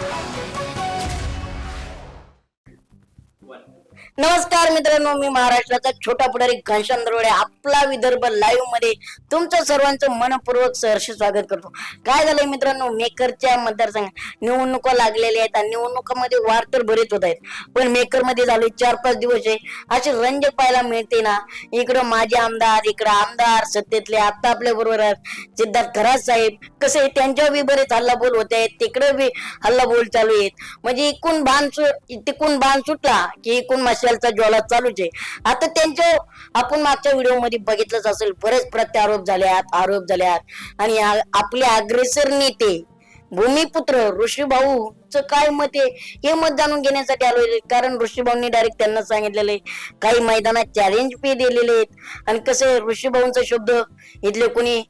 Thank you. नमस्कार मित्रांनो मी महाराष्ट्राचा छोटा पुढारी घनश्याम दरोडे आपला विदर्भ लाईव्हमध्ये तुमचं सर्वांचं मनपूर्वक सहर्ष स्वागत करतो. काय झालंय मित्रांनो मेकरच्या मतदारसंघात निवडणुका लागलेल्या आहेत आणि निवडणुकामध्ये वार तर बरेच होत आहेत. पण मेकरमध्ये झाले चार पाच दिवस आहे. असे रंजक पाहायला मिळते ना इकडं माझे आमदार इकडं आमदार सत्तेतले आता आपल्या बरोबर आहेत. सिद्धार्थ थराज साहेब कसे त्यांच्यावर बी बरेच हल्लाबोल होत आहेत तिकडे बी हल्लाबोल चालू आहेत. म्हणजे इकून बाण सुट तिकून बाण सुटला की इकून मशालचा ज्वाला चालूच आहे. आता त्यांच्या आपण मागच्या व्हिडिओमध्ये बघितलंच असेल बरेच प्रत्यारोप झाले आहेत आरोप झाले आहेत आणि आपले अग्रेसर नेते भूमिपुत्र ऋषीभाऊ च काय मत आहे हे मत जाणून घेण्यासाठी आलोय कारण ऋषीभाऊंनी डायरेक्ट त्यांना सांगितलेलं आहे काही मैदानात चॅलेंज पे दिलेले आहेत. आणि कसे ऋषीभाऊंचा शब्द इथले कोणी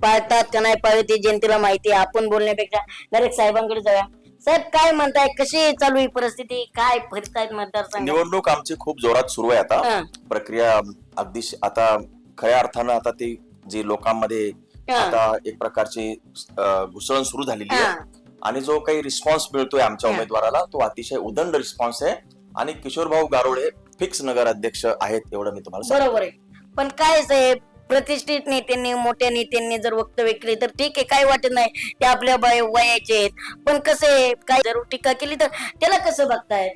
पाळतात का नाही पाळत जनतेला माहिती आपण बोलण्यापेक्षा डायरेक्ट साहेबांकडे जाऊया. साहेब काय म्हणताय कशी चालू ही परिस्थिती काय फिरतायत मतदारसंघ निवडणूक आमची खूप जोरात सुरू आहे हा. आता प्रक्रिया अगदी श- आता खऱ्या अर्थानं आता ती जी लोकांमध्ये. आता एक प्रकारची अ, घुसळण सुरू झालेली. आहे आणि जो काही रिस्पॉन्स मिळतोय आमच्या हा. उमेदवाराला तो अतिशय उदंड रिस्पॉन्स आहे आणि किशोरभाऊ गारोळे फिक्स नगर अध्यक्ष आहेत एवढं मी तुम्हाला सांगतो. बरोबर आहे पण काय साहेब प्रतिष्ठित नेत्यांनी मोठ्या नेत्यांनी जर वक्तव्य केले तर ठीक आहे काय वाटत नाही. ते आपल्या वय- वयाचे आहेत. पण कसं आहे काय जर टीका केली तर त्याला कसं बघताय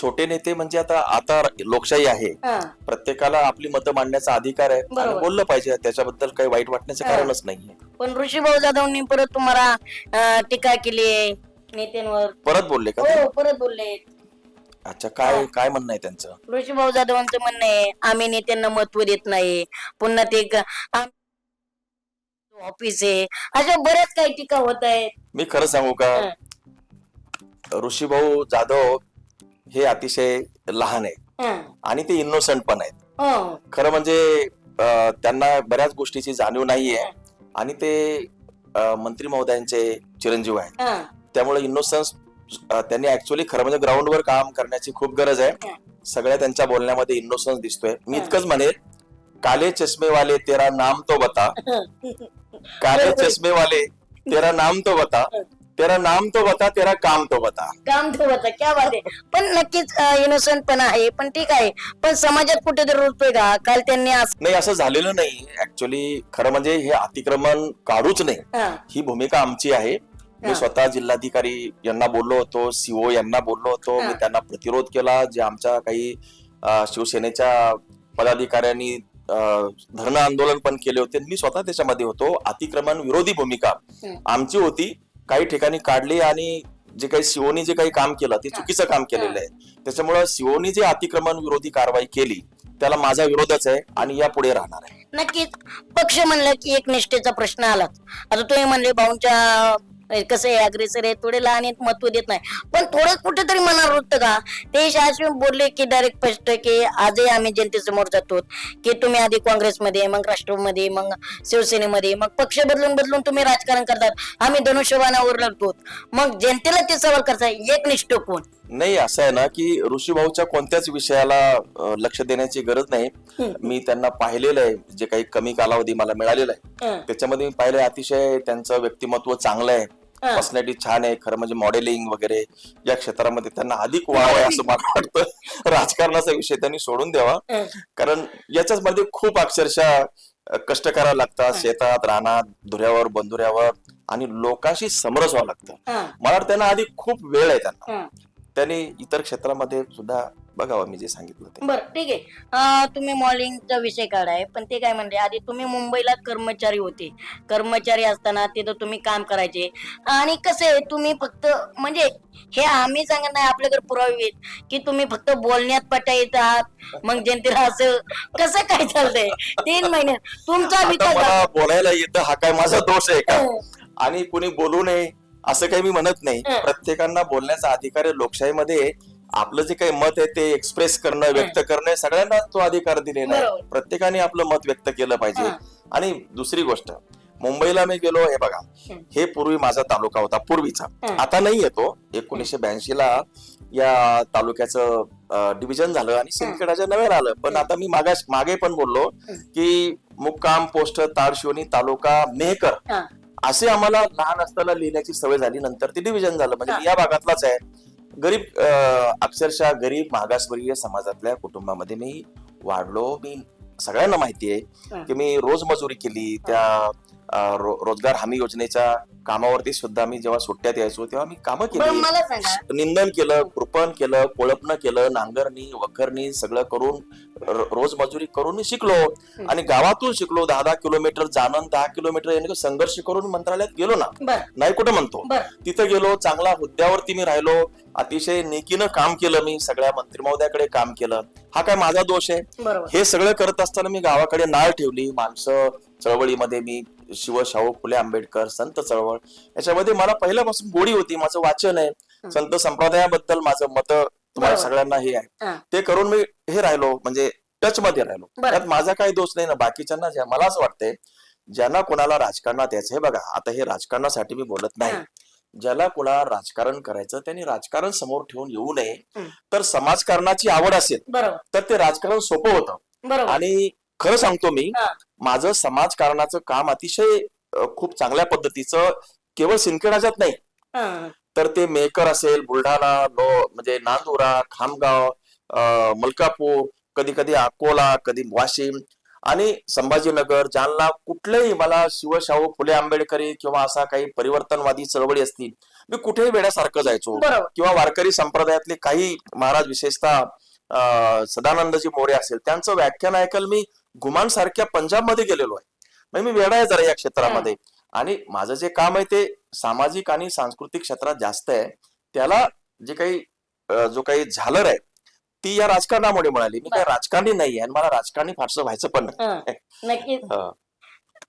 छोटे नेते म्हणजे आता आता लोकशाही आहे. प्रत्येकाला आपली मतं मांडण्याचा अधिकार आहे. आणि. बोललं पाहिजे. त्याच्याबद्दल काही वाईट वाटण्याचं. कारणच नाहीये. पण ऋषीभाऊ जाधवनी परत तुम्हाला अं, टीका केली आहे नेत्यांवर? परत बोलले का? ते? हो परत बोलले अच्छा काय. काय म्हणणं आहे त्यांचं ऋषीभाऊ जाधवांचं म्हणणं आहे आम्ही नेत्यांना महत्त्व देत नाही पुन्हा ते ग- आम- ऑफिस आहे अशा बऱ्याच काही टीका होत आहेत मी खरं सांगू का. ऋषीभाऊ जाधव हे अतिशय लहान आहेत हा. आणि ते इनोसंट पण आहेत हो. खरं म्हणजे अं, त्यांना बऱ्याच गोष्टीची जाणीव नाहीये आणि ते अं, मंत्री महोदयांचे चिरंजीव आहेत हा. त्यामुळे इनोसन्स त्यांनी ऍक्च्युअली खरं म्हणजे ग्राउंडवर काम करण्याची खूप गरज. आहे. सगळ्या त्यांच्या बोलण्यामध्ये इनोसन्स दिसतोय. मी. इतकंच म्हणेल काले चष्मे वाले तेरा नाम तो बता. काले. चष्मे वाले तेरा नाम तो बता. तेरा नाम तो बता तेरा काम तो बता. काम ठेवत क्या बात आहे. पण नक्कीच इनोसंट पण आहे पण ठीक आहे. पण समाजात कुठेतरी रुजतोय का काल त्यांनी नाही असं झालेलं नाही. ऍक्च्युली खरं म्हणजे हे अतिक्रमण काढूच नाही हा. भूमिका आमची आहे. मी स्वतः जिल्हाधिकारी यांना बोललो होतो सीओ यांना बोललो होतो. मी त्यांना प्रतिरोध केला जे आमच्या काही शिवसेनेच्या पदाधिकाऱ्यांनी धरणं आंदोलन पण केले होते. मी स्वतः त्याच्यामध्ये होतो. अतिक्रमण विरोधी भूमिका. आमची होती. काही ठिकाणी काढली आणि जे काही सीओनी जे काही काम केलं ते चुकीचं काम केलेलं आहे. त्याच्यामुळं सीओनी जे अतिक्रमण विरोधी कारवाई केली त्याला माझा विरोधच आहे आणि यापुढे राहणार आहे. नक्कीच. पक्ष म्हणलं की एक निष्ठेचा प्रश्न आलाच. आता तुम्ही म्हणले भाऊंच्या कसं आहे अग्रेसर आहे थोडे लहान आहेत महत्त्व देत नाही. पण थोडं कुठेतरी मनावर होतं का? ते असे बोलले की डायरेक्ट स्पष्ट की आजही आम्ही जनतेसमोर जातो. की तुम्ही आधी काँग्रेसमध्ये मग राष्ट्रमध्ये मग शिवसेनेमध्ये मग पक्ष बदलून बदलून तुम्ही राजकारण करतात. आम्ही धनुष्यबाणावर लढतो. मग जनतेला ते सवाल करताय एक निष्ठ कोण? नाही असं आहे ना की ऋषीभाऊच्या कोणत्याच विषयाला लक्ष देण्याची गरज नाही. मी त्यांना पाहिलेलं आहे जे काही कमी कालावधी मला मिळालेला आहे. त्याच्यामध्ये मी पाहिलं अतिशय त्यांचं व्यक्तिमत्व चांगलं आहे. पर्सनॅलिटी छान आहे खरं म्हणजे मॉडेलिंग वगैरे या क्षेत्रामध्ये त्यांना अधिक वाव आहे असं मला वाटतं. राजकारणाचा विषय त्यांनी सोडून द्यावा. कारण याच्याच मध्ये खूप अक्षरशः कष्ट करावं लागतात शेतात रानात धुऱ्यावर बंधुऱ्यावर आणि लोकांशी समरस व्हावं लागतं. मला वाटतं त्यांना आधी खूप वेळ आहे त्यांना. त्यांनी इतर क्षेत्रामध्ये सुद्धा बघावं मी जे सांगितलं ते. बर ठीक आहे. अं, तुम्ही मॉलिंगचा विषय काढाय पण ते काय म्हणले आधी तुम्ही मुंबईला कर्मचारी होते. कर्मचारी असताना तिथं तुम्ही काम करायचे. आणि कसं आहे तुम्ही फक्त म्हणजे हे आम्ही सांगत नाही आपल्याकडे पुरावे आहेत की तुम्ही फक्त बोलण्यात पटा येत आहात मग जनतेला असं कसं काय चालतंय? तीन महिने. तुमचा आता विकास मला झाला. बोलायला येतं हा काय माझा दोष आहे का? हं. आणि कुणी बोलू नये असं काही मी म्हणत नाही. हं. प्रत्येकांना बोलण्याचा अधिकार आहे लोकशाहीमध्ये. आपलं जे काही मत आहे ते एक्सप्रेस करणं व्यक्त करणं सगळ्यांना तो अधिकार दिलेला आहे बरोबर. प्रत्येकाने आपलं मत व्यक्त केलं पाहिजे हं. आणि दुसरी गोष्ट मुंबईला मी गेलो हे बघा हं. हे पूर्वी माझा तालुका होता पूर्वीचा हं. आता नाही येतो एकोणीशे ब्याऐंशी ला या तालुक्याचं डिव्हिजन झालं आणि सिंदखेडाच्या नव्यानं आलं पण आता मी मागा मागे पण बोललो हं. की मुक्काम पोस्ट ताडशिवनी तालुका मेहकर हा. असे आम्हाला लहान असताना लिहिण्याची सवय झाली नंतर ते डिव्हिजन झालं म्हणजे मी या भागातलाच आहे गरीब अक्षरशः गरीब मागासवर्गीय समाजातल्या कुटुंबामध्ये मी वाढलो मी सगळ्यांना माहिती आहे. की मी रोज मजुरी केली त्या रो- रोजगार हमी योजनेच्या कामावरती सुद्धा मी जेव्हा सुट्ट्यात यायचो तेव्हा मी कामं केली. निंदन केलं कृपण केलं कोळपणं केलं नांगरणी वखरणी सगळं करून रोज मजुरी करून मी शिकलो. आणि गावातून शिकलो दहा दहा किलोमीटर जाणं दहा किलोमीटर येणं संघर्ष करून मंत्रालयात गेलो ना. नाही कुठं म्हणतो. तिथं गेलो चांगला हुद्द्यावरती मी राहिलो. अतिशय नेकीनं काम केलं मी सगळ्या मंत्री महोदयाकडे काम केलं. हा काय माझा दोष आहे? हे सगळं करत असताना मी गावाकडे नाळ ठेवली. माणसं चळवळीमध्ये मी शिव शाहू फुले आंबेडकर संत चळवळ याच्यामध्ये मला पहिल्यापासून गोडी होती माझं वाचन आहे संत संप्रदायाबद्दल माझं मत तुम्हाला. सगळ्यांना हे आहे. ते करून मी हे राहिलो म्हणजे टच मध्ये राहिलो. त्यात माझा काही दोष नाही ना बाकीच्यांना मला असं वाटतंय ज्यांना कोणाला राजकारणात यायचं हे बघा आता हे राजकारणासाठी मी बोलत नाही. ज्याला कोणाला राजकारण करायचं त्यांनी राजकारण समोर ठेवून येऊ नये. तर समाजकारणाची आवड असेल तर ते राजकारण सोपं होतं आणि खरं सांगतो मी. माझं समाजकारणाचं काम अतिशय खूप चांगल्या पद्धतीचं केवळ सिंदखेडाच्यात नाही. तर ते मेकर असेल बुलढाणा लो म्हणजे नांदुरा खामगाव मलकापूर कधी कधी अकोला कधी वाशिम आणि संभाजीनगर जालना कुठलेही मला शिवशाहू फुले आंबेडकरी किंवा असा काही परिवर्तनवादी चळवळी असतील मी कुठेही वेड्यासारखं जायचो. किंवा वारकरी संप्रदायातले काही महाराज विशेषतः सदानंदजी मोरे असेल त्यांचं व्याख्यान ऐकायला मी गुमान सारख्या पंजाबमध्ये गेलेलो आहे. म्हणजे मी वेडा आहे जरा या क्षेत्रामध्ये. आणि माझं जे काम आहे ते सामाजिक आणि सांस्कृतिक क्षेत्रात जास्त आहे. त्याला जे काही जो काही झालर आहे ती या राजकारणामुळे मिळाली. मी काही राजकारणी नाही आहे आणि मला राजकारणी फारसं व्हायचं पण नाही.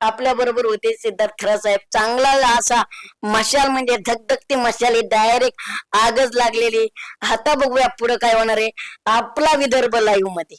आपल्या बरोबर होते सिद्धार्थ खरा साहेब चांगला असा मशाल म्हणजे धगधगती मशाल डायरेक्ट आगच लागलेली. आता बघूया पुढे काय होणार आहे. आपला विदर्भ लाईव्हमध्ये.